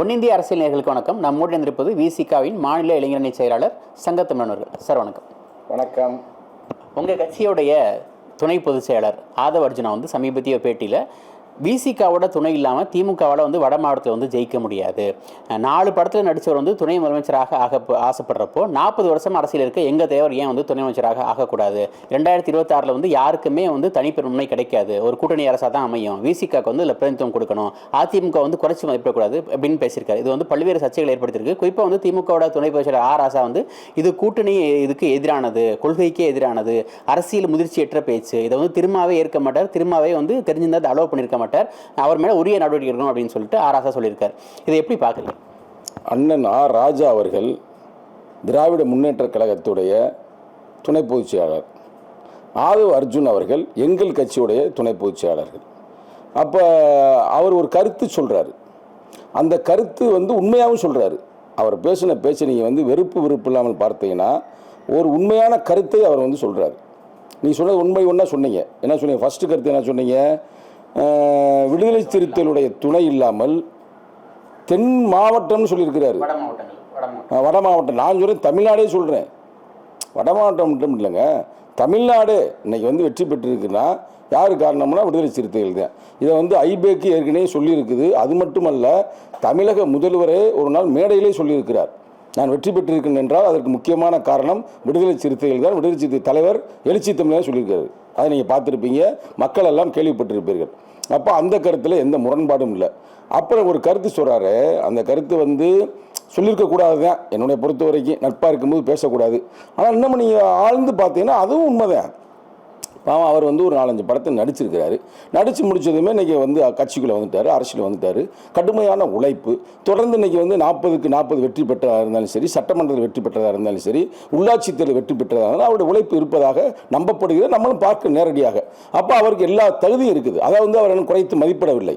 ஒன்னிந்திய அரசியல் நேர்களுக்கு வணக்கம். நம்மோடு இருந்திருப்பது விசிகாவின் மாநில இளைஞரணி செயலாளர் சங்கத்தமிழர்கள் சார் வணக்கம். வணக்கம். உங்கள் கட்சியோடைய துணை பொதுச் செயலர் ஆதவ அர்ஜுனா வந்து சமீபத்திய பேட்டியில் விசிகாவோட துணை இல்லாமல் திமுகவால் வந்து வட மாவட்டத்தில் வந்து ஜெயிக்க முடியாது. நாலு படத்தில் நடித்தவர் வந்து துணை முதலமைச்சராக ஆக ஆசைப்படுறப்போ நாற்பது வருஷம் அரசியல் இருக்க எங்கள் தேவர் ஏன் வந்து துணை அமைச்சராக ஆகக்கூடாது? ரெண்டாயிரத்தி இருபத்தாறில் வந்து யாருக்குமே வந்து தனிப்பெருமை கிடைக்காது. ஒரு கூட்டணி அரசாக தான் அமையும் விசிகாக்கு வந்து இதில் பிரதிநிதித்துவம் கொடுக்கணும். அதிமுக வந்து குறைச்சி மதிப்பிடக்கூடாது அப்படின்னு பேசியிருக்காரு. இது வந்து பல்வேறு சர்ச்சைகள் ஏற்படுத்தியிருக்கு. குறிப்பாக வந்து திமுகவோட துணை பொதுச் ஆர் ஆசா வந்து இது கூட்டணி இதுக்கு எதிரானது கொள்கைக்கே எதிரானது அரசியல் முதிர்ச்சியற்ற பேச்சு. இதை வந்து திரும்பவே ஏற்க மாட்டார். திரும்பவே வந்து தெரிஞ்சிருந்தா அதை அலோவ் பண்ணியிருக்க மாட்டார். அவர் மேலே உரிய நடவடிக்கை எடுக்கணும் அப்படின்னு சொல்லிட்டு ஆராசா சொல்லியிருக்கார். இதை எப்படி பார்க்குறீங்க? அண்ணன் ஆர் ராஜா அவர்கள் திராவிட முன்னேற்ற கழகத்துடைய துணை பொதுச்செயலாளர். ஆதவ் அர்ஜுன் அவர்கள் எங்கள் கட்சியுடைய துணை பொதுச்செயலாளர்கள். அப்போ அவர் ஒரு கருத்து சொல்கிறாரு அந்த கருத்து வந்து உண்மையாகவும் சொல்கிறாரு அவர் பேசின பேச்சு நீங்கள் வந்து வெறுப்பு வெறுப்பு இல்லாமல் பார்த்தீங்கன்னா ஒரு உண்மையான கருத்தை அவர் வந்து சொல்கிறாரு நீ சொன்னது உண்மை ஒன்றா சொன்னீங்க. என்ன சொன்னீங்க? ஃபஸ்ட்டு கருத்து என்ன சொன்னீங்க? விடுதலை சிறுத்தைகளுடைய துணை இல்லாமல் தென் மாவட்டம்னு சொல்லியிருக்கிறாரு. வட மாவட்டம் நான் சொல்கிறேன் தமிழ்நாடே சொல்கிறேன் வட மாவட்டம் மட்டும் இல்லைங்க தமிழ்நாடு இன்னைக்கு வந்து வெற்றி பெற்றிருக்குன்னா யார் காரணம்னா விடுதலை சிறுத்தைகள் தான். இதை வந்து ஐபேக்கு ஏற்கனவே சொல்லியிருக்குது. அது மட்டுமல்ல தமிழக முதல்வரே ஒரு நாள் மேடையிலே சொல்லியிருக்கிறார். நான் வெற்றி பெற்றிருக்கேன் என்றால் அதற்கு முக்கியமான காரணம் விடுதலை சிறுத்தைகள் தான். விடுதலை சிறுத்தை தலைவர் எழுச்சி தமிழர் சொல்லியிருக்காரு. அதை நீங்கள் பார்த்துருப்பீங்க. மக்கள் எல்லாம் கேள்விப்பட்டிருப்பீர்கள். அப்போ அந்த கருத்தில் எந்த முரண்பாடும் இல்லை. அப்புறம் ஒரு கருத்து சொல்கிறாரு அந்த கருத்து வந்து சொல்லியிருக்க கூடாது தான் என்னுடைய பொறுத்த வரைக்கும் நட்பாக இருக்கும்போது பேசக்கூடாது. ஆனால் இன்னமும் நீங்கள் ஆழ்ந்து பார்த்தீங்கன்னா அதுவும் உண்மைதான். பாவம் அவர் வந்து ஒரு நாலஞ்சு படத்தை நடிச்சிருக்கிறாரு. நடித்து முடிச்சதுமே இன்றைக்கி வந்து கட்சிக்குள்ளே வந்துட்டார் அரசியல் வந்துட்டார். கடுமையான உழைப்பு. தொடர்ந்து இன்றைக்கி வந்து நாற்பதுக்கு நாற்பது வெற்றி பெற்றதாக இருந்தாலும் சரி சட்டமன்றத்தில் வெற்றி பெற்றதாக இருந்தாலும் சரி உள்ளாட்சி தேர்தல் வெற்றி பெற்றதாக இருந்தாலும் அவருடைய உழைப்பு இருப்பதாக நம்பப்படுகிறது. நம்மளும் பார்க்க நேரடியாக. அப்போ அவருக்கு எல்லா தகுதியும் இருக்குது. அதை வந்து அவர் குறைத்து மதிப்பிடவில்லை.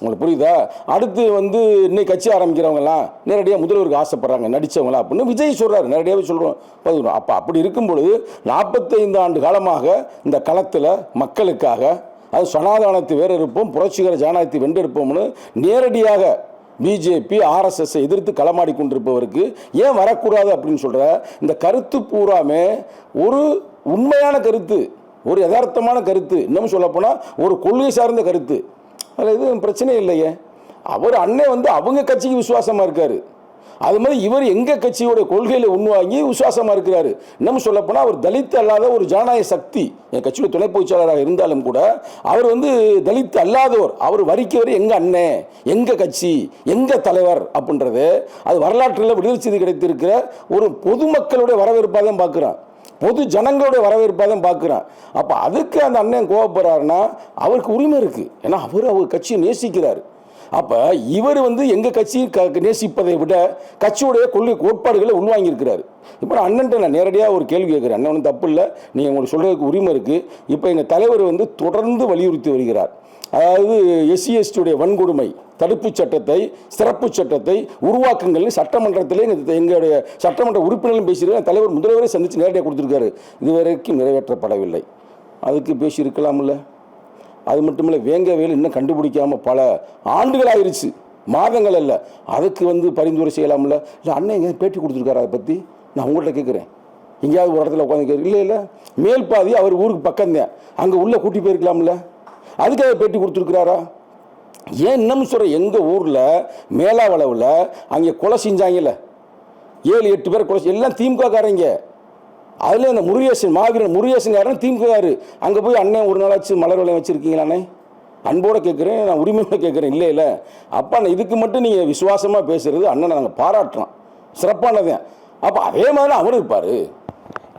உங்களுக்கு புரியுதா? அடுத்து வந்து இன்னைக்கு கட்சி ஆரம்பிக்கிறவங்கலாம் நேரடியாக முதல்வருக்கு ஆசைப்படுறாங்க நடித்தவங்களா அப்படின்னு விஜய் சொல்கிறாரு நேரடியாகவே சொல்கிறோம் பதிவு அப்போ அப்படி இருக்கும் பொழுது நாற்பத்தைந்து ஆண்டு காலமாக இந்த களத்தில் மக்களுக்காக அது சனாதானத்தை வேற இருப்போம் புரட்சிகர ஜனநாயகத்தை வென்றெடுப்போம்னு நேரடியாக பிஜேபி ஆர்எஸ்எஸ்ஸை எதிர்த்து களமாடி கொண்டிருப்பவருக்கு ஏன் வரக்கூடாது அப்படின்னு சொல்கிற இந்த கருத்து பூராமே ஒரு உண்மையான கருத்து ஒரு யதார்த்தமான கருத்து. இன்னமும் சொல்லப்போனால் ஒரு கொள்கை சார்ந்த கருத்து. அதில் எதுவும் பிரச்சனை இல்லையே. அவர் அண்ணே வந்து அவங்க கட்சிக்கு விசுவாசமாக இருக்கார். அது மாதிரி இவர் எங்கள் கட்சியோட கொள்கையில் உண்வாங்கி விசுவாசமாக இருக்கிறாரு. இன்னும் சொல்லப்போனால் அவர் தலித் அல்லாத ஒரு ஜனநாயக சக்தி என் கட்சியோட துணை பொதுச்செயலாளராக இருந்தாலும் கூட அவர் வந்து தலித் அல்லாதவர் அவர் வரிக்கவர் எங்கள் அண்ணன் எங்கள் கட்சி எங்கள் தலைவர் அப்படின்றது அது வரலாற்றில் விடுதலை செய்தி கிடைத்திருக்கிற ஒரு பொதுமக்களுடைய வரவேற்பாக தான் பார்க்குறான் பொது ஜனங்களுடைய வரவேற்பாக தான் பார்க்குறான். அப்போ அதுக்கு அந்த அண்ணன் கோவப்படுறாருன்னா அவருக்கு உரிமை இருக்குது ஏன்னா அவர் அவர் கட்சியை நேசிக்கிறார். அப்போ இவர் வந்து எங்கள் கட்சி க நேசிப்பதை விட கட்சியுடைய கொள்கை கோட்பாடுகளை உள்வாங்கியிருக்கிறார். இப்போ நான் அண்ணன்ட்ட நான் நேரடியாக ஒரு கேள்வி கேட்குறேன். அண்ணன் ஒன்றும் தப்பு இல்லை. நீங்கள் உங்களுக்கு சொல்கிறதுக்கு உரிமை இருக்குது இப்போ எங்கள் தலைவர் வந்து தொடர்ந்து வலியுறுத்தி வருகிறார். அதாவது எஸ்சி எஸ்டியுடைய வன்கொடுமை. தடுப்புச் சட்டத்தை சிறப்பு சட்டத்தை உருவாக்குங்கள் சட்டமன்றத்திலே எங்களுடைய சட்டமன்ற உறுப்பினர்களும் பேசியிருக்காங்க. தலைவர் முதல்வரை சந்தித்து நேரடியாக கொடுத்துருக்காரு. இதுவரைக்கும் நிறைவேற்றப்படவில்லை. அதுக்கு பேசியிருக்கலாம்ல. அது மட்டுமில்ல வேங்க வேல் இன்னும் கண்டுபிடிக்காமல் பல ஆண்டுகள் ஆயிடுச்சு மாதங்கள் அல்ல. அதுக்கு வந்து பரிந்துரை செய்யலாம்ல. இல்லை அண்ணன் எங்க பேட்டி கொடுத்துருக்காரு அதை பற்றி நான் உங்கள்கிட்ட கேட்குறேன். எங்கேயாவது ஒரு இடத்துல உட்காந்து இல்லை இல்லை. மேல் பாதி அவர் ஊருக்கு பக்கம்தான். அங்கே உள்ளே கூட்டி போயிருக்கலாம்ல. அதுக்காக பேட்டி கொடுத்துருக்குறாரா? ஏன் இன்னமும் சொல்கிற எங்கள் ஊரில் மேலாவளவில் அங்கே கொலை செஞ்சாங்கல்ல? ஏழு எட்டு பேர் கொலை எல்லாம் திமுககாரங்க. அதில் இந்த முருகேசன் மாவீரன் முருகேசன் யாரும் திமுககாரு. அங்கே போய் அண்ணன் ஒரு நாளாச்சு மலர் வளையம் வச்சுருக்கீங்களாண்ணே அன்போடு கேட்குறேன் நான் உரிமையோடு கேட்குறேன் இல்லை இல்லை. அப்பா நான் இதுக்கு மட்டும் நீங்கள் விசுவாசமாக பேசுகிறது அண்ணனை நாங்கள் பாராட்டுறோம். சிறப்பானதே. அப்போ அதே மாதிரி அவரும் இருப்பார்.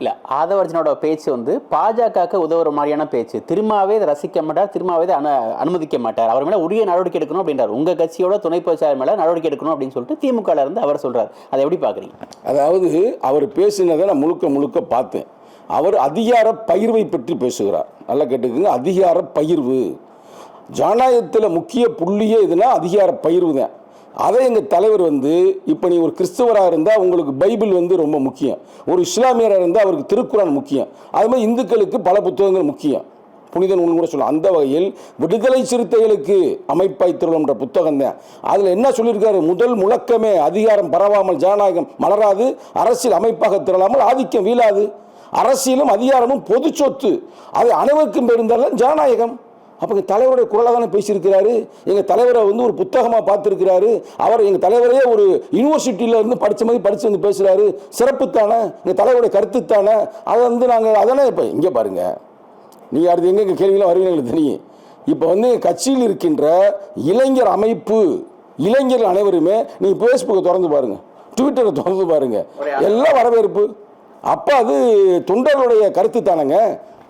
இல்லை ஆதவர்ஜனோட பேச்சு வந்து பாஜகவுக்கு உதவுற மாதிரியான பேச்சு. திரும்பவே இதை ரசிக்க மாட்டார் திரும்பவே இதை அனு அனுமதிக்க மாட்டார். அவர் மேலே உரிய நடவடிக்கை எடுக்கணும் அப்படின்றார். உங்கள் கட்சியோட துணை பிரச்சாரம் மேலே நடவடிக்கை எடுக்கணும் அப்படின்னு சொல்லிட்டு திமுகவில் இருந்து அவர் சொல்கிறார் அதை எப்படி பார்க்குறீங்க அதாவது அவர் பேசினதை நான் முழுக்க முழுக்க பார்த்தேன். அவர் அதிகார பகிர்வை பற்றி பேசுகிறார். நல்லா கேட்டுக்கோங்க. அதிகார பகிர்வு. ஜனநாயகத்தில் முக்கிய புள்ளியே இதுனா அதிகார பகிர்வு தான். அதை எங்கள் தலைவர் வந்து இப்போ நீ ஒரு கிறிஸ்தவராக இருந்தால் உங்களுக்கு பைபிள் வந்து ரொம்ப முக்கியம். ஒரு இஸ்லாமியராக இருந்தால் அவருக்கு திருக்குறான் முக்கியம். அது மாதிரி இந்துக்களுக்கு பல புத்தகங்கள் முக்கியம். புனித நூல் கூட சொல்லலாம் அந்த வகையில் விடுதலை சிறுத்தைகளுக்கு அமைப்பாய் திருளம் என்ற புத்தகம் தான். அதில் என்ன சொல்லியிருக்காரு? முதல் முழக்கமே அதிகாரம் பரவாமல் ஜனநாயகம் மலராது அரசியல் அமைப்பாக திரளாமல் ஆதிக்கம் வீழாது. அரசியலும் அதிகாரமும் பொது சொத்து. அது அனைவருக்கும் பெருந்தாலும் ஜனநாயகம். அப்போ எங்கள் தலைவருடைய குரலாக தானே பேசியிருக்கிறாரு. எங்கள் தலைவரை வந்து ஒரு புத்தகமாக பார்த்துருக்கிறாரு. அவர் எங்கள் தலைவரே ஒரு யூனிவர்சிட்டியில் இருந்து படித்த மாதிரி படித்து வந்து பேசுகிறாரு சிறப்பு தானே எங்கள் தலைவருடைய கருத்து தானே அதை வந்து நாங்கள் அதானே இப்போ இங்கே பாருங்கள் நீங்கள் அடுத்து எங்கே கேள்வியெல்லாம் வருவீங்க தெரியும். இப்போ வந்து கட்சியில் இருக்கின்ற இளைஞர் அமைப்பு இளைஞர்கள் அனைவருமே நீங்கள் ஃபேஸ்புக்கை திறந்து பாருங்க. ட்விட்டரை திறந்து பாருங்க. எல்லாம் வரவேற்பு. அப்போ அது தொண்டர்களுடைய கருத்து தானேங்க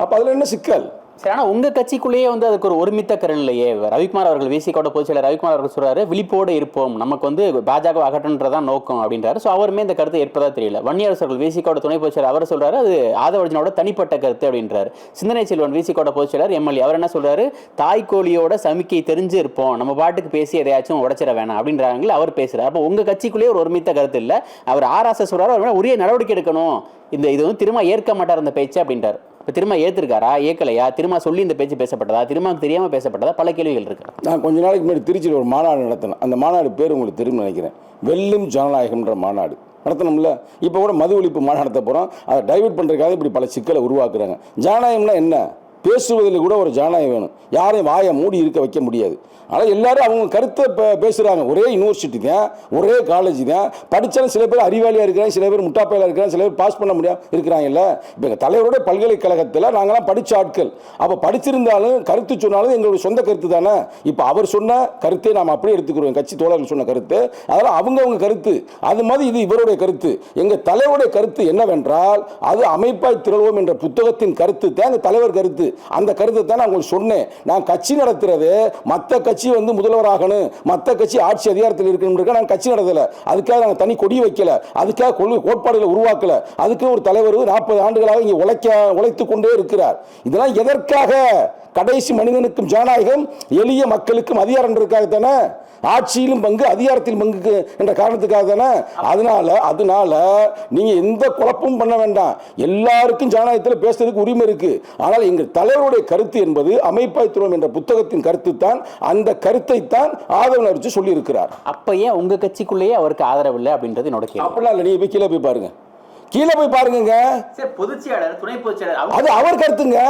அப்போ அதில் என்ன சிக்கல்? சரி ஆனால் உங்கள் கட்சிக்குள்ளேயே வந்து அதுக்கு ஒரு ஒருமித்த கருள் இல்லையே. ரவிக்குமார் அவர்கள் விசிகோட பொதுச் செயலர் ரவிக்குமார் அவர்கள் சொல்கிறாரு விழிப்போடு இருப்போம். நமக்கு வந்து பாஜக அகற்றன்றதான் நோக்கம் அப்படின்றாரு. ஸோ அவருமே இந்த கருத்தை ஏற்பதாக தெரியல. வன்னியரசு அவர்கள் விசிகோட துணை பொதுச் செயலர் அவர் சொல்கிறாரு அது ஆதவர்ஜனோட தனிப்பட்ட கருத்து அப்படின்றாரு. சிந்தனை செல்வன் விசிகோட பொதுச் செயலர் எம்எல்ஏ அவர் என்ன சொல்கிறாரு தாய்க்கோழியோட சமிக்கை தெரிஞ்சு இருப்போம். நம்ம பாட்டுக்கு பேசி எதையாச்சும் உடச்சிட வேணாம் அப்படின்றாங்களே அவர் பேசுகிறார் அப்போ உங்கள் கட்சிக்குள்ளேயே ஒரு ஒருமித்த கருத்து இல்லை. அவர் ஆர்எஸ்எஸ் சொல்கிறார் அவர் உரிய நடவடிக்கை எடுக்கணும். இந்த இது வந்து திரும்ப ஏற்க மாட்டார் அந்த பேச்சு அப்படின்றார். இப்போ திரும்ப ஏற்றுருக்காரா ஏற்கலையா திரும்ப சொல்லி இந்த பேச்சு பேசப்பட்டதா? திரும்ப தெரியாமல் பேசப்பட்டதா? பல கேள்விகள் இருக்கு நான் கொஞ்ச நாளைக்கு முன்னாடி திருச்சியில் ஒரு மாநாடு நடத்தினேன். அந்த மாநாடு பேர் உங்களுக்கு திரும்ப நினைக்கிறேன். வெல்லும் ஜனநாயகம்ன்ற மாநாடு. நடத்தணும்ல? இப்போ கூட மது ஒழிப்பு மாநாடு நடத்த போகிறோம் அதை டைவர்ட் பண்ணுறதுக்காக இப்படி பல சிக்கலை உருவாக்குறாங்க. ஜனநாயகம்னா என்ன? பேசுவதில் கூட ஒரு ஜனநாயகம் வேணும். யாரையும் வாயை மூடி இருக்க வைக்க முடியாது. ஆனால் எல்லாரும் அவங்க கருத்தை இப்போ பேசுகிறாங்க ஒரே யூனிவர்சிட்டி தான் ஒரே காலேஜ் தான் படித்தாலும் சில பேர் அறிவாளியாக இருக்கிறாங்க சில பேர் முட்டாப்பையில் இருக்கிறாங்க சில பேர் பாஸ் பண்ண முடியாது இருக்கிறாங்கல்ல. இப்போ எங்கள் தலைவரோட பல்கலைக்கழகத்தில் நாங்களாம் படித்த ஆட்கள். அப்போ படிச்சிருந்தாலும் கருத்து சொன்னாலும் எங்களுடைய சொந்த கருத்து தானே. இப்போ அவர் சொன்ன கருத்தை நாம் அப்படியே எடுத்துக்கிறோம். கட்சி தோழர்கள் சொன்ன கருத்து. அதெல்லாம் அவங்கவுங்க கருத்து. அது மாதிரி இது இவருடைய கருத்து. எங்கள் தலைவருடைய கருத்து என்னவென்றால் அது அமைப்பாய் திரள்வோம் என்ற புத்தகத்தின் கருத்து தான் எங்கள் தலைவர் கருத்து. அந்த கருத்தை தான் நான் உங்களுக்கு சொன்னேன். நான் கட்சி நடத்துறது மற்ற கட்சி வந்து முதல்வராகணும் மற்ற கட்சி ஆட்சி அதிகாரத்தில் இருக்கணும் நான் கட்சி நடத்தலை. அதுக்காக நாங்கள் தனி கொடி வைக்கல. அதுக்காக கொள்கை கோட்பாடுகளை உருவாக்கல. அதுக்கு ஒரு தலைவர் நாற்பது ஆண்டுகளாக இங்கே உழைக்க உழைத்து கொண்டே இருக்கிறார். இதெல்லாம் எதற்காக? கடைசி மனிதனுக்கும் ஜனநாயகம் எளிய மக்களுக்கும் அதிகாரம் இருக்காக தானே ஆட்சியிலும் பங்கு அதிகாரத்திலும் பங்கு என்ற காரணத்துக்காக தானே? அதனால அதனால நீங்க எந்த குழப்பமும் பண்ண வேண்டாம். எல்லாருக்கும் ஜனநாயகத்தில் பேசுறதுக்கு உரிமை இருக்கு. ஆனால் எங்கள் தலைவருடைய கருத்து என்பது அமைப்பாய் துறவம் என்ற புத்தகத்தின் கருத்து தான் அந்த கருத்தை தான் ஆதவன் அரிச்சு சொல்லியிருக்கிறார். அப்ப ஏன் உங்க கட்சிக்குள்ளேயே அவருக்கு ஆதரவு இல்லை அப்படின்றது என்னோட கேள்வி. அப்படிலாம் இல்லை நீங்க போய் கீழே போய் பாருங்க. கீழே போய் பாருங்கங்க. சரி பொதுச் செயலர் துணை பொதுச் செயலர் அது அவர் கருத்துங்க.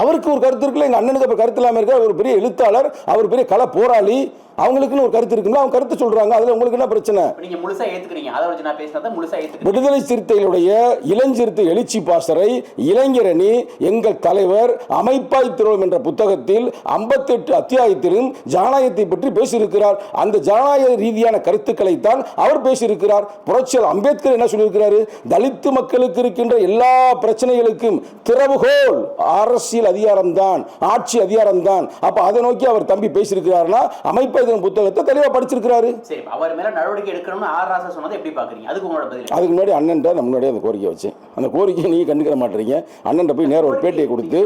அவருக்கு ஒரு கருத்து இருக்குல்ல எங்க அண்ணனுக்கு அப்ப கருத்து இல்லாம இருக்கார். ஒரு பெரிய எழுத்தாளர் அவர் பெரிய கள போராளி அவங்களுக்குன்னு ஒரு கருத்து இருக்குல்ல அவங்க கருத்து சொல்றாங்க அதுல உங்களுக்கு என்ன பிரச்சனை? நீங்க முழுசா ஏத்துக்கிறீங்க அதை நான் பேசினதை முழுசா ஏத்துக்கிறீங்க. விடுதலை சிறுத்தைகளுடைய இளஞ்சிறுத்தை எழுச்சி பாசறை இளைஞரணி எங்கள் தலைவர் அமைப்பாய் திருவம் என்ற புத்தகத்தில் 58 அத்தியாயத்திலும் ஜனநாயகத்தை பற்றி பேசியிருக்கிறார். அந்த ஜனநாயக ரீதியான கருத்துக்களைத்தான் அவர் பேசியிருக்கிறார். புரட்சியர் அம்பேத்கர் என்ன சொல்லியிருக்கிறாரு? தலித்து மக்களுக்கு இருக்கின்ற எல்லா பிரச்சனைகளுக்கும் திறவுகோல். அரசியல் அதிகாரம்தான் ஆட்சி அதிகாரம்தான். அப்ப அதை நோக்கி அவர் தம்பி பேசியிருக்கிறாருன்னா அமைப்பாய் திருவம் புத்தகத்தை தெளிவாக படிச்சிருக்கிறாரு? சரி அவர் மேல நடவடிக்கை எடுக்கணும்னு ஆர் ராசா சொன்னதை எப்படி பாக்குறீங்க அதுக்கு உங்களோட பதில் அதுக்கு முன்னாடி அண்ணன்ட்ட நான் முன்னாடியே அந்த கோரிக்கை வச்சேன் அந்த கோரிக்கையை நீங்கள் கண்டுக்கிற மாட்டீங்க. அண்ணன்ட்ட போய் நேரம் ஒரு பேட்டியை கொடுத்து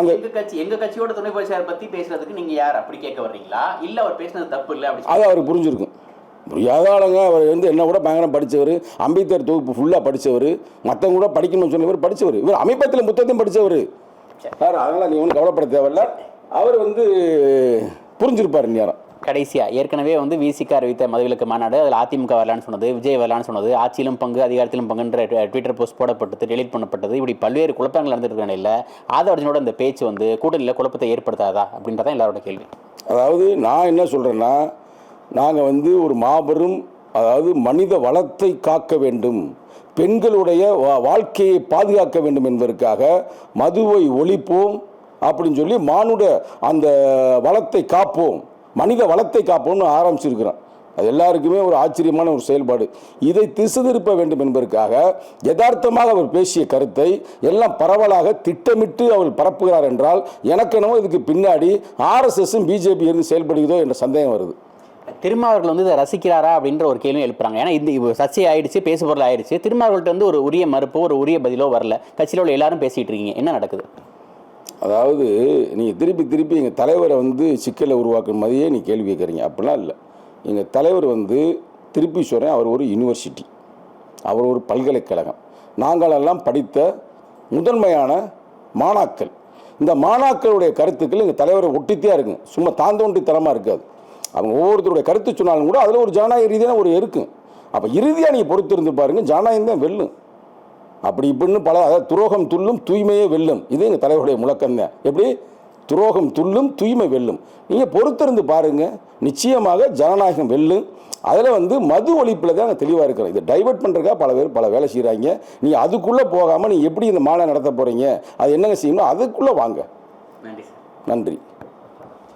அந்த எங்க கட்சி எங்க கட்சியோட துணை செயலர் பத்தி பேசுறதுக்கு நீங்க யார் அப்படி கேட்க வர்றீங்களா? இல்ல அவர் பேசுனது தப்பு இல்ல அப்படி அது அவருக்கு புரிஞ்சிருக்கும். புரியாத ஆளுங்க. அவர் வந்து என்ன கூட பயங்கரம் படித்தவர் அம்பேத்கர் தொகுப்பு ஃபுல்லாக படித்தவர் மற்றவங்க கூட படிக்கணும்னு சொன்னவர் படித்தவர் இவர் அமைப்பத்தில் புத்தகத்தையும் படித்தவர் சார். அதனால் நீ ஒன்றும் கவலைப்பட தேவையில்ல. அவர் வந்து புரிஞ்சிருப்பார் நேரம் கடைசியாக ஏற்கனவே வந்து விசிக அறிவித்த மதுவிலக்கு மாநாடு அதில் அதிமுக வரலான்னு சொன்னது விஜய் வரலான்னு சொன்னது ஆட்சியிலும் பங்கு அதிகாரத்திலும் பங்குன்ற ட்விட்டர் போஸ்ட் போடப்பட்டது டெலிட் பண்ணப்பட்டது இப்படி பல்வேறு குழப்பங்கள் நடந்துட்டு இருக்க நிலையில் ஆதவர்ஜனோட இந்த பேச்சு வந்து கூட்டணியில் குழப்பத்தை ஏற்படுத்தாதா அப்படின்றதான் எல்லாரோட கேள்வி. அதாவது நான் என்ன சொல்கிறேன்னா நாங்கள் வந்து ஒரு மாபெரும் அதாவது மனித வளத்தை காக்க வேண்டும் பெண்களுடைய வா- வாழ்க்கையை பாதுகாக்க வேண்டும் என்பதற்காக மதுவை ஒழிப்போம் அப்படின்னு சொல்லி மானுட அந்த வளத்தை காப்போம். மனித வளத்தை காப்போம்னு ஆரம்பிச்சிருக்கிறோம். அது எல்லாருக்குமே ஒரு ஆச்சரியமான ஒரு செயல்பாடு. இதை திசை திருப்ப வேண்டும் என்பதற்காக யதார்த்தமாக அவர் பேசிய கருத்தை எல்லாம் பரவலாக திட்டமிட்டு அவர் பரப்புகிறார் என்றால் எனக்கெனவோ இதுக்கு பின்னாடி ஆர்எஸ்எஸும் பிஜேபி இருந்து செயல்படுகிறதோ என்ற சந்தேகம் வருது. திருமாவர்கள் வந்து இதை ரசிக்கிறாரா அப்படின்ற ஒரு கேள்வி எழுப்புறாங்க. ஏன்னா இந்த இப்போ சர்ச்சை ஆயிடுச்சு பேசுபொருள் ஆயிடுச்சு. திருமாவர்கள்ட்ட வந்து ஒரு உரிய மறுப்போ ஒரு உரிய பதிலோ வரல. கட்சியில் உள்ள எல்லாரும் பேசிகிட்டு இருக்கீங்க. என்ன நடக்குது? அதாவது நீங்கள் திருப்பி திருப்பி எங்கள் தலைவரை வந்து சிக்கலை உருவாக்கும் மாதிரியே நீ கேள்வி கேட்குறீங்க. அப்படிலாம் இல்லை. எங்கள் தலைவர் வந்து திருப்பி சொல்கிறேன் அவர் ஒரு யூனிவர்சிட்டி அவர் ஒரு பல்கலைக்கழகம். நாங்களெல்லாம் படித்த முதன்மையான மாணாக்கள் இந்த மாணாக்களுடைய கருத்துக்கள் எங்கள் தலைவரை ஒட்டித்தே இருக்கும். சும்மா தாந்தோண்டி தரமாக இருக்காது. அவங்க ஒவ்வொருத்தருடைய கருத்து சொன்னாலும் கூட அதில் ஒரு ஜனநாயக ரீதியான ஒரு இருக்கும் அப்போ இறுதியாக நீங்கள் பொறுத்திருந்து பாருங்கள் ஜனநாயகம் தான் வெல்லும். அப்படி இப்படின்னு பல அதாவது துரோகம் துள்ளும் தூய்மையே வெல்லும். இது எங்கள் தலைவருடைய முழக்கம் தான். எப்படி? துரோகம் துள்ளும் தூய்மை வெல்லும். நீங்கள் பொறுத்திருந்து பாருங்க. நிச்சயமாக ஜனநாயகம் வெல்லும். அதில் வந்து மது ஒழிப்பில் தான் நாங்கள் தெளிவாக இருக்கிறோம். இதை டைவர்ட் பண்ணுறதுக்காக பல பேர் பல வேலை செய்கிறாங்க நீங்கள் அதுக்குள்ளே போகாமல் நீங்கள் எப்படி இந்த மாலை நடத்த போகிறீங்க அது என்னங்க செய்யணும் அதுக்குள்ளே வாங்க. நன்றி நன்றி.